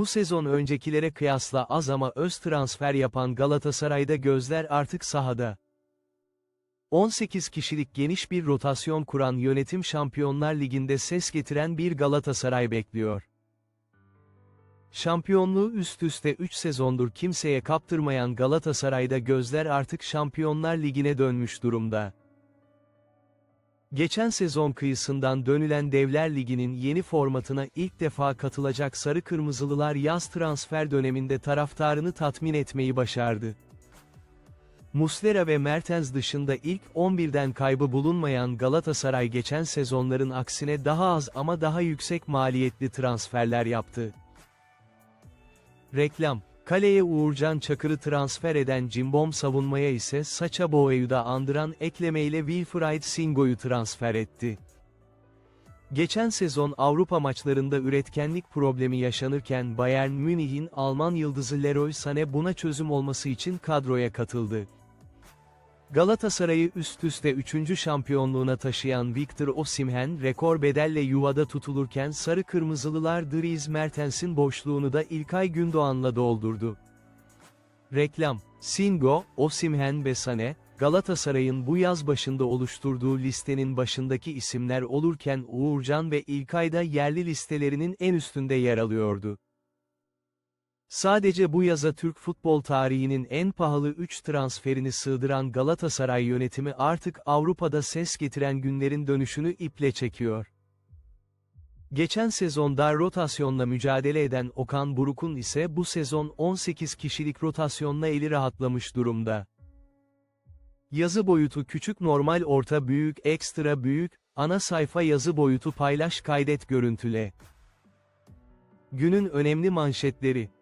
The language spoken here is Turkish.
Bu sezon öncekilere kıyasla az ama öz transfer yapan Galatasaray'da gözler artık sahada. 18 kişilik geniş bir rotasyon kuran yönetim Şampiyonlar Ligi'nde ses getiren bir Galatasaray bekliyor. Şampiyonluğu üst üste 3 sezondur kimseye kaptırmayan Galatasaray'da gözler artık Şampiyonlar Ligi'ne dönmüş durumda. Geçen sezon kıyısından dönülen Devler Ligi'nin yeni formatına ilk defa katılacak Sarı Kırmızılılar yaz transfer döneminde taraftarını tatmin etmeyi başardı. Muslera ve Mertens dışında ilk 11'den kaybı bulunmayan Galatasaray geçen sezonların aksine daha az ama daha yüksek maliyetli transferler yaptı. Reklam Kaleye Uğurcan Çakır'ı transfer eden Cimbom savunmaya ise Saça Boey'u da andıran eklemeyle Wilfried Singo'yu transfer etti. Geçen sezon Avrupa maçlarında üretkenlik problemi yaşanırken Bayern Münih'in Alman yıldızı Leroy Sané buna çözüm olması için kadroya katıldı. Galatasaray'ı üst üste 3. şampiyonluğuna taşıyan Victor Osimhen rekor bedelle yuvada tutulurken Sarı Kırmızılılar Dries Mertens'in boşluğunu da İlkay Gündoğan'la doldurdu. Reklam, Singo, Osimhen ve Sané, Galatasaray'ın bu yaz başında oluşturduğu listenin başındaki isimler olurken Uğurcan ve İlkay da yerli listelerinin en üstünde yer alıyordu. Sadece bu yaza Türk futbol tarihinin en pahalı 3 transferini sığdıran Galatasaray yönetimi artık Avrupa'da ses getiren günlerin dönüşünü iple çekiyor. Geçen sezon dar rotasyonla mücadele eden Okan Buruk'un ise bu sezon 18 kişilik rotasyonla eli rahatlamış durumda. Yazı boyutu küçük normal orta büyük ekstra büyük, ana sayfa yazı boyutu paylaş kaydet görüntüle. Günün önemli manşetleri